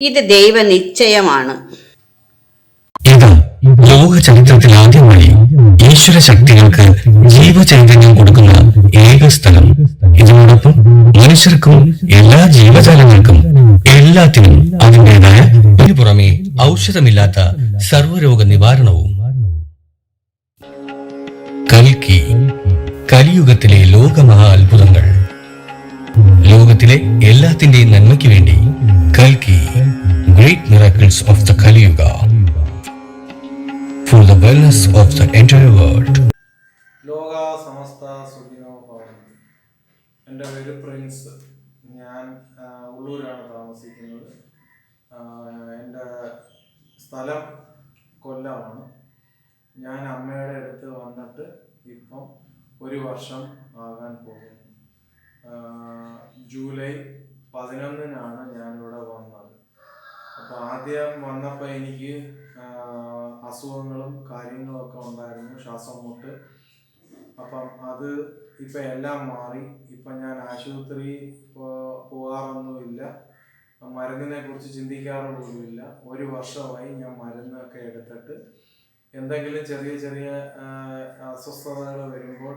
ഇത് ദൈവനിശ്ചയമാണ്. ഇത് ലോക ചരിത്രത്തിൽ ആദ്യമായി ഈശ്വര ശക്തികൾക്ക് ജീവചൈതന്യം കൊടുക്കുന്ന ഏക സ്ഥലം. ഇതിനോടൊപ്പം മനുഷ്യർക്കും എല്ലാ ജീവജാലങ്ങൾക്കും എല്ലാത്തിനും അതിന്റെതായ ഇതിനു പുറമെ ഔഷധമില്ലാത്ത സർവരോഗ നിവാരണവും. കൽക്കി കലിയുഗത്തിലെ ലോകമഹാ അത്ഭുതങ്ങൾ. ലോകത്തിലെ എല്ലാത്തിന്റെയും നന്മയ്ക്ക് വേണ്ടി കൽക്കി. Great of the Kali Yuga for the wellness of the entire world. ലോക സമസ്ത സുഖിനോ ഭവന്തു. എന്റെ പേര് പ്രിൻസ്. ഞാൻ ഉള്ളൂരാണ് താമസിക്കുന്നത്. എന്റെ സ്ഥലം കൊല്ലമാണ്. ഞാൻ അമ്മയുടെ അടുത്ത് വന്നിട്ട് ഇപ്പം ഒരു വർഷം ആകാൻ പോകുന്നു. ജൂലൈ പതിനൊന്നിനാണ് ഞാനിവിടെ വന്നത്. അപ്പോൾ ആദ്യം വന്നപ്പോൾ എനിക്ക് അസുഖങ്ങളും കാര്യങ്ങളും ഒക്കെ ഉണ്ടായിരുന്നു ശ്വാസം മുട്ട്. അപ്പം അത് ഇപ്പം എല്ലാം മാറി. ഇപ്പം ഞാൻ ആശുപത്രി പോകാറൊന്നുമില്ല മരുന്നിനെ കുറിച്ച് ചിന്തിക്കാറ് പോലുമില്ല ഒരു വർഷമായി ഞാൻ മരുന്നൊക്കെ എടുത്തിട്ട് എന്തെങ്കിലും ചെറിയ ചെറിയ അസ്വസ്ഥതകൾ വരുമ്പോൾ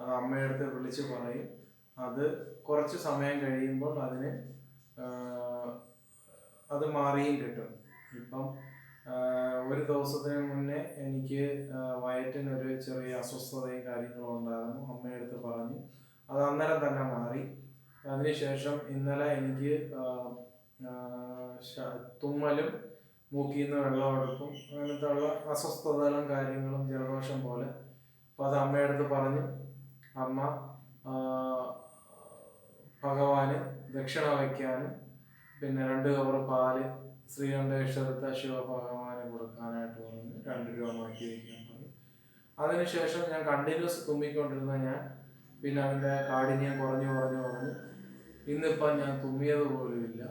അത് അമ്മയടുത്ത് വിളിച്ച് പറയും. അത് കുറച്ച് സമയം കഴിയുമ്പോൾ അതിന് അത് മാറിയും കിട്ടും. ഇപ്പം ഒരു ദിവസത്തിന് മുന്നേ എനിക്ക് വയറ്റിനൊരു ചെറിയ അസ്വസ്ഥതയും കാര്യങ്ങളും ഉണ്ടായിരുന്നു. അമ്മയെടുത്ത് പറഞ്ഞു അത് അന്നേരം തന്നെ മാറി. അതിനുശേഷം ഇന്നലെ എനിക്ക് തുമ്മലും മൂക്കിൽ നിന്ന് വെള്ളമെടുക്കും അങ്ങനത്തെ ഉള്ള അസ്വസ്ഥതകളും കാര്യങ്ങളും ജലദോഷം പോലെ. അപ്പം അത് അമ്മയടുത്ത് പറഞ്ഞു അമ്മ ഭഗവാന് ദക്ഷിണ വയ്ക്കാനും പിന്നെ രണ്ട് കവർ പാൽ ശ്രീകണ്ഠേശ്വരത്തെ ശിവഭഗവാന് കൊടുക്കാനായിട്ട് പറഞ്ഞു. രണ്ട് രൂപ മാറ്റി വയ്ക്കാൻ പറഞ്ഞു. അതിനുശേഷം ഞാൻ കണ്ടിന്യൂസ് തുമ്മിക്കൊണ്ടിരുന്ന ഞാൻ പിന്നെ അതിന്റെ കാഠിന്യം കുറഞ്ഞു കുറഞ്ഞു കുറഞ്ഞു ഇന്നിപ്പം ഞാൻ തുമ്മിയത് പോലും ഇല്ല.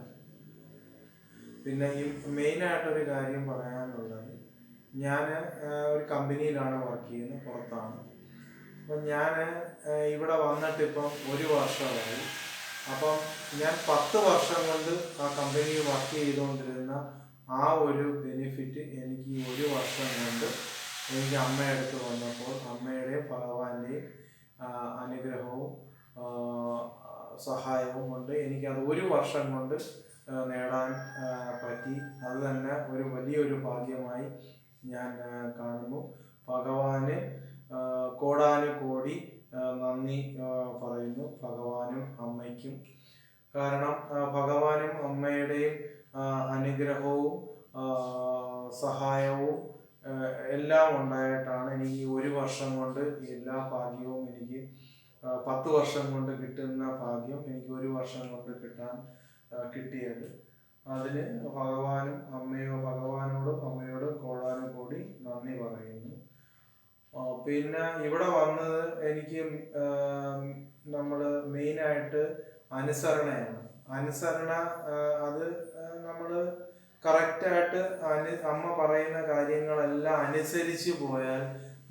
പിന്നെ ഈ മെയിനായിട്ടൊരു കാര്യം പറയാനുള്ളത് ഞാൻ ഒരു കമ്പനിയിലാണ് വർക്ക് ചെയ്യുന്നത് പുറത്താണ്. അപ്പം ഞാൻ ഇവിടെ വന്നിട്ടിപ്പം ഒരു വർഷമായി അപ്പം ഞാൻ പത്ത് വർഷം കൊണ്ട് ആ കമ്പനിയിൽ വർക്ക് ചെയ്തുകൊണ്ടിരുന്ന ആ ഒരു ബെനിഫിറ്റ് എനിക്ക് ഈ ഒരു വർഷം കൊണ്ട് എനിക്ക് അമ്മയടുത്ത് വന്നപ്പോൾ അമ്മയുടെ ഭഗവാന്റെയും ആ, അനുഗ്രഹവും സഹായവും കൊണ്ട് എനിക്കത് ഒരു വർഷം കൊണ്ട് നേടാൻ പറ്റി. അത് തന്നെ ഒരു വലിയൊരു ഭാഗ്യമായി ഞാൻ കാണുന്നു. ഭഗവാന് കോടാനുകോടി നന്ദി പറയുന്നു. ഭഗവാനും അമ്മയ്ക്കും. കാരണം ഭഗവാനും അമ്മയുടെയും അനുഗ്രഹവും സഹായവും എല്ലാം ഉണ്ടായിട്ടാണ് എനിക്ക് ഒരു വർഷം കൊണ്ട് എല്ലാ ഭാഗ്യവും എനിക്ക് പത്ത് വർഷം കൊണ്ട് കിട്ടുന്ന ഭാഗ്യം എനിക്ക് ഒരു വർഷം കൊണ്ട് കിട്ടാൻ കിട്ടിയത്. അതിന് ഭഗവാനും അമ്മയോ ഭഗവാനോടും അമ്മയോടും കോടാനും കൂടി നന്ദി പറയുന്നു. പിന്നെ ഇവിടെ വന്നത് എനിക്ക് നമ്മൾ മെയിനായിട്ട് അനുസരണയാണ്. അനുസരണ അത് നമ്മൾ കറക്റ്റായിട്ട് അനു അമ്മ പറയുന്ന കാര്യങ്ങളെല്ലാം അനുസരിച്ച് പോയാൽ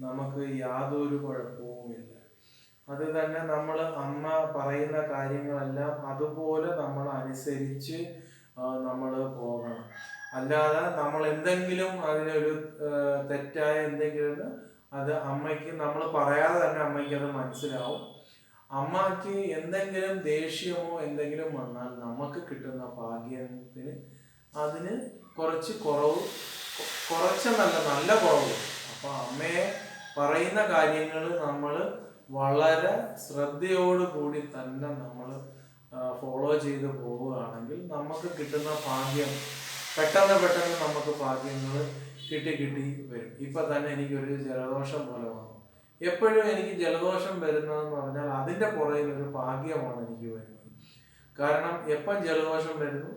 നമുക്ക് യാതൊരു കുഴപ്പവുമില്ല അത് തന്നെ നമ്മൾ അമ്മ പറയുന്ന കാര്യങ്ങളെല്ലാം അതുപോലെ നമ്മൾ അനുസരിച്ച് നമ്മൾ പോകണം. അല്ലാതെ നമ്മൾ എന്തെങ്കിലും അതിനൊരു തെറ്റായ എന്തെങ്കിലും അത് അമ്മയ്ക്ക് നമ്മൾ പറയാതെ തന്നെ അമ്മയ്ക്ക് അത് മനസ്സിലാവും. അമ്മയ്ക്ക് എന്തെങ്കിലും ദേഷ്യമോ എന്തെങ്കിലും വന്നാൽ നമുക്ക് കിട്ടുന്ന ഭാഗ്യത്തിന് അതിന് കുറച്ച് കുറവ് കുറച്ചെന്നല്ല നല്ല കുറവ്. അപ്പോൾ അമ്മയെ പറയുന്ന കാര്യങ്ങൾ നമ്മൾ വളരെ ശ്രദ്ധയോടുകൂടി തന്നെ നമ്മൾ ഫോളോ ചെയ്ത് പോവുകയാണെങ്കിൽ നമുക്ക് കിട്ടുന്ന ഭാഗ്യം പെട്ടെന്ന് പെട്ടെന്ന് നമുക്ക് ഭാഗ്യങ്ങൾ കിട്ടി കിട്ടി വരും. ഇപ്പൊ തന്നെ എനിക്ക് ഒരു ജലദോഷം പോലെ വന്നു. എപ്പോഴും എനിക്ക് ജലദോഷം വരുന്നതെന്ന് പറഞ്ഞാൽ അതിന്റെ പുറകിൽ ഒരു ഭാഗ്യമാണ് എനിക്ക് വരുന്നത്. കാരണം എപ്പം ജലദോഷം വരുന്നു?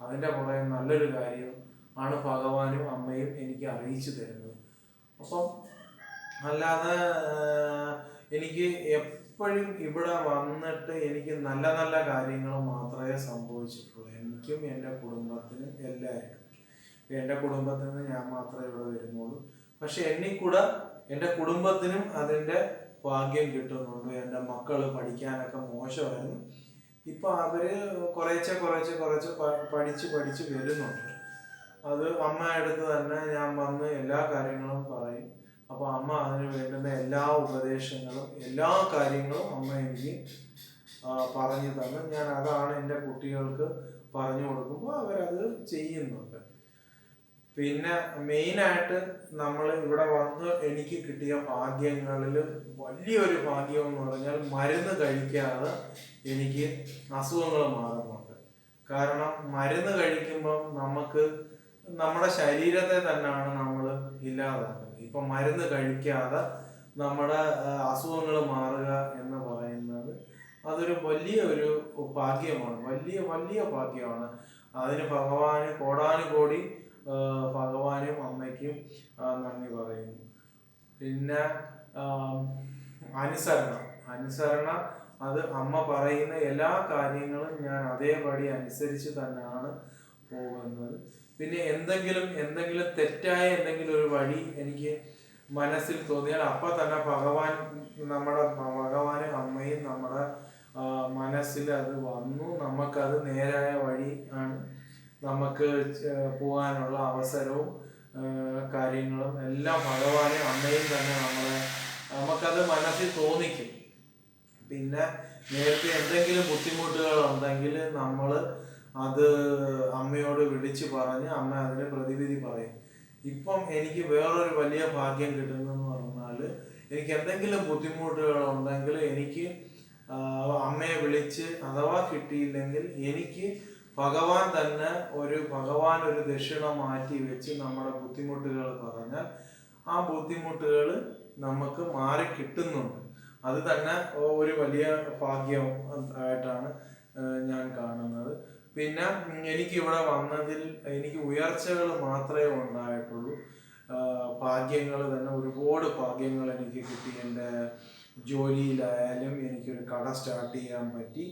അതിന്റെ പുറകിൽ നല്ലൊരു കാര്യം ആണ് ഭഗവാനും അമ്മയും എനിക്ക് അറിയിച്ചു തരുന്നത്. അപ്പം അല്ലാതെ എനിക്ക് എപ്പോഴും ഇവിടെ വന്നിട്ട് എനിക്ക് നല്ല നല്ല കാര്യങ്ങൾ മാത്രമേ സംഭവിച്ചിട്ടുള്ളൂ. എനിക്കും എന്റെ കുടുംബത്തിനും എല്ലാവർക്കും. എന്റെ കുടുംബത്തിൽ നിന്ന് ഞാൻ മാത്രമേ ഇവിടെ വരുന്നുള്ളൂ. പക്ഷെ എന്നെ കൂടെ എന്റെ കുടുംബത്തിനും അതിന്റെ ഭാഗ്യം കിട്ടുന്നുണ്ട്. എന്റെ മക്കൾ പഠിക്കാനൊക്കെ മോശമായിരുന്നു. ഇപ്പൊ അവർ കുറേച്ചെ കുറേച്ചെ കുറച്ച് പഠിച്ച് പഠിച്ച് വരുന്നുണ്ട്. അത് അമ്മ അടുത്ത് തന്നെ ഞാൻ വന്ന് എല്ലാ കാര്യങ്ങളും പറയും. അപ്പൊ അമ്മ അതിന് വേണ്ടുന്ന എല്ലാ ഉപദേശങ്ങളും എല്ലാ കാര്യങ്ങളും അമ്മ എനിക്ക് പറഞ്ഞു തന്നു. ഞാൻ അതാണ് എന്റെ കുട്ടികൾക്ക് പറഞ്ഞു കൊടുക്കുമ്പോൾ അവരത് ചെയ്യുന്നുണ്ട് പിന്നെ മെയിനായിട്ട് നമ്മൾ ഇവിടെ വന്ന് എനിക്ക് കിട്ടിയ ഭാഗ്യങ്ങളിൽ വലിയൊരു ഭാഗ്യം എന്ന് പറഞ്ഞാൽ മരുന്ന് കഴിക്കാതെ എനിക്ക് അസുഖങ്ങൾ മാറുന്നുണ്ട്. കാരണം മരുന്ന് കഴിക്കുമ്പം നമുക്ക് നമ്മുടെ ശരീരത്തെ തന്നെയാണ് നമ്മൾ ഇല്ലാതാക്കുന്നത്. ഇപ്പം മരുന്ന് കഴിക്കാതെ നമ്മുടെ അസുഖങ്ങൾ മാറുക എന്ന് പറയുന്നത് അതൊരു വലിയ ഒരു ഭാഗ്യമാണ്. വലിയ വലിയ ഭാഗ്യമാണ്. അതിന് ഭഗവാന് കോടാനുകോടി ഭഗവാനും അമ്മയ്ക്കും നന്ദി പറയുന്നു. പിന്നെ അനുസരണം. അനുസരണ അത് അമ്മ പറയുന്ന എല്ലാ കാര്യങ്ങളും ഞാൻ അതേപടി അനുസരിച്ച് തന്നെയാണ് പോകുന്നത്. പിന്നെ എന്തെങ്കിലും എന്തെങ്കിലും തെറ്റായ എന്തെങ്കിലും ഒരു വഴി എനിക്ക് മനസ്സിൽ തോന്നിയാൽ അപ്പൊ തന്നെ ഭഗവാൻ നമ്മുടെ ഭഗവാനും അമ്മയും നമ്മുടെ മനസ്സിൽ അത് വന്നു. നമുക്കത് നേരായ വഴി ആണ്. നമുക്ക് പോകാനുള്ള അവസരവും കാര്യങ്ങളും എല്ലാം ഭഗവാനെ അമ്മയും തന്നെ നമ്മളെ നമുക്കത് മനസ്സിൽ തോന്നിക്കും. പിന്നെ നേരത്തെ എന്തെങ്കിലും ബുദ്ധിമുട്ടുകൾ ഉണ്ടെങ്കിൽ നമ്മൾ അത് അമ്മയോട് വിളിച്ച് പറഞ്ഞ് അമ്മ അതിന് പ്രതിവിധി പറയും. ഇപ്പം എനിക്ക് വേറൊരു വലിയ ഭാഗ്യം കിട്ടുന്നെന്ന് പറഞ്ഞാൽ എനിക്ക് എന്തെങ്കിലും ബുദ്ധിമുട്ടുകൾ ഉണ്ടെങ്കിൽ എനിക്ക് അമ്മയെ വിളിച്ച് അഥവാ കിട്ടിയില്ലെങ്കിൽ എനിക്ക് ഭഗവാൻ തന്നെ ഒരു ഭഗവാൻ ഒരു ദക്ഷിണ മാറ്റി വെച്ച് നമ്മുടെ ബുദ്ധിമുട്ടുകൾ പറഞ്ഞാൽ ആ ബുദ്ധിമുട്ടുകൾ നമുക്ക് മാറി കിട്ടുന്നുണ്ട്. അത് തന്നെ ഒരു വലിയ ഭാഗ്യം ആയിട്ടാണ് ഞാൻ കാണുന്നത്. പിന്നെ എനിക്ക് ഇവിടെ വന്നതിൽ എനിക്ക് ഉയർച്ചകൾ മാത്രമേ ഉണ്ടായിട്ടുള്ളൂ. ഭാഗ്യങ്ങൾ തന്നെ ഒരുപാട് ഭാഗ്യങ്ങൾ എനിക്ക് കിട്ടി. എന്റെ ജോലിയിലായാലും എനിക്കൊരു കട സ്റ്റാർട്ട് ചെയ്യാൻ പറ്റി.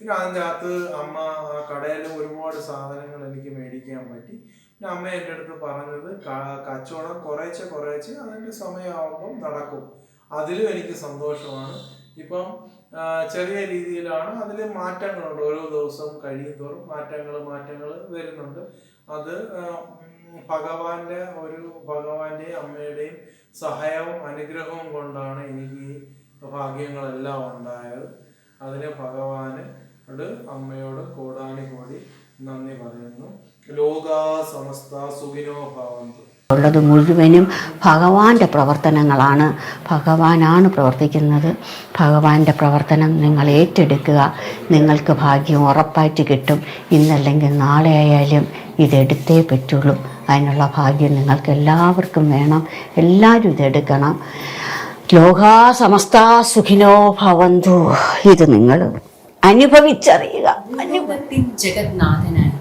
പിന്നെ അതിന്റെ അകത്ത് അമ്മ ആ കടയിൽ ഒരുപാട് സാധനങ്ങൾ എനിക്ക് മേടിക്കാൻ പറ്റി. പിന്നെ അമ്മ എന്റെ അടുത്ത് പറഞ്ഞത് കച്ചവടം കുറേച്ചെ കുറേച്ചെ അതിന്റെ സമയമാകുമ്പം നടക്കും. അതിലും എനിക്ക് സന്തോഷമാണ്. ഇപ്പം ചെറിയ രീതിയിലാണ് അതിൽ മാറ്റങ്ങളുണ്ട്. ഓരോ ദിവസവും കഴിയുന്തോറും മാറ്റങ്ങൾ മാറ്റങ്ങൾ വരുന്നുണ്ട്. അത് ഭഗവാന്റെ ഒരു ഭഗവാന്റെയും അമ്മയുടെയും സഹായവും അനുഗ്രഹവും കൊണ്ടാണ് എനിക്ക് ഈ ഭാഗ്യങ്ങളെല്ലാം ഉണ്ടായത്. അതിന് ഭഗവാന് ട് അമ്മയോട് കോടാനി കോടി നന്ദി പറയുന്നു. ലോകാ സമസ്ത സുഖിനോ ഭവന്തു. ഉള്ളത് മുഴുവനും ഭഗവാന്റെ പ്രവർത്തനങ്ങളാണ്. ഭഗവാനാണ് പ്രവർത്തിക്കുന്നത്. ഭഗവാന്റെ പ്രവർത്തനം നിങ്ങൾ ഏറ്റെടുക്കുക. നിങ്ങൾക്ക് ഭാഗ്യം ഉറപ്പായിട്ട് കിട്ടും. ഇന്നല്ലെങ്കിൽ നാളെ ആയാലും ഇതെടുത്തേ പറ്റുള്ളൂ. അതിനുള്ള ഭാഗ്യം നിങ്ങൾക്ക് എല്ലാവർക്കും വേണം. എല്ലാവരും ഇതെടുക്കണം. ലോകാ സമസ്ത സുഖിനോ ഭവന്തു. ഇത് നിങ്ങൾ അനുഭവിച്ചറിയുക. അനുഭവത്തിൻ ജഗത്നാഥനായി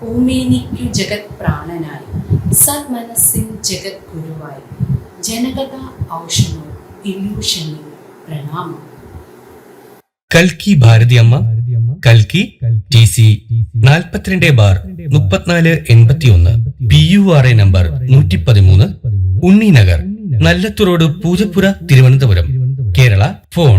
ഭൂമേനിക്കു ജഗത് പ്രാണനായി സന്മനസ്സിൻ ജഗത് ഗുരുവായി ജനകഥ ഔഷധം ഇല്യൂഷനിൽ പ്രണാമം. കൽക്കി ഭാരതി അമ്മ കൽക്കി ടി സി നാൽപ്പത്തിരണ്ട് ബാർ മുപ്പത്തിനാല് എൺപത്തി ഒന്ന് P you are A number നൂറ്റി പതിമൂന്ന് ഉണ്ണിനഗർ നഗർ റോഡ് പൂജപ്പുര തിരുവനന്തപുരം കേരള ഫോൺ